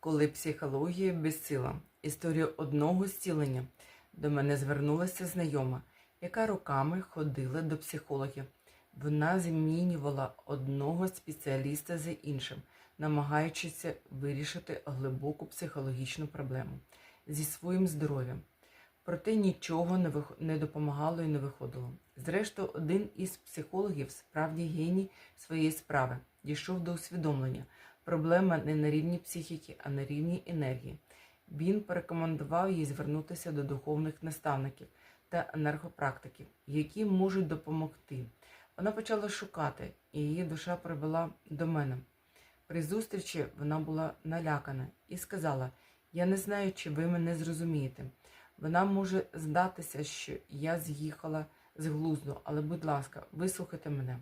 Коли психологія безсила, історію одного зцілення до мене звернулася знайома, яка роками ходила до психологів. Вона змінювала одного спеціаліста за іншим, намагаючись вирішити глибоку психологічну проблему зі своїм здоров'ям. Проте нічого не, не допомагало і не виходило. Зрештою, один із психологів, справді геній своєї справи, дійшов до усвідомлення. Проблема не на рівні психіки, а на рівні енергії. Він порекомендував їй звернутися до духовних наставників та енергопрактиків, які можуть допомогти. Вона почала шукати, і її душа привела до мене. При зустрічі вона була налякана і сказала: Я не знаю, чи ви мене зрозумієте. Вона може здатися, що я з'їхала з глузду, але, будь ласка, вислухайте мене.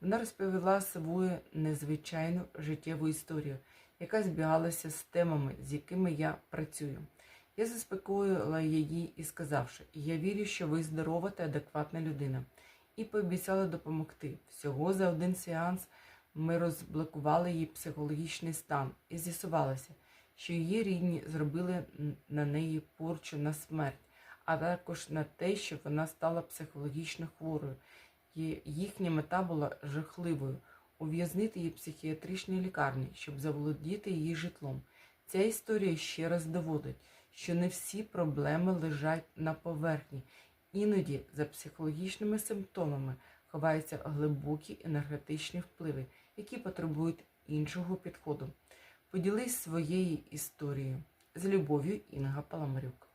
Вона розповіла свою незвичайну життєву історію, яка збігалася з темами, з якими я працюю. Я заспокоїла її і сказавши, я вірю, що ви здорова та адекватна людина, і пообіцяла допомогти. Всього за один сеанс ми розблокували її психологічний стан і з'ясувалося, що її рідні зробили на неї порчу на смерть, а також на те, що вона стала психологічно хворою. Їхня мета була жахливою ув'язнити її психіатричній лікарні, щоб заволодіти її житлом. Ця історія ще раз доводить, що не всі проблеми лежать на поверхні. Іноді за психологічними симптомами ховаються глибокі енергетичні впливи, які потребують іншого підходу. Поділись своєю історією з любов'ю Інга Паламарюк.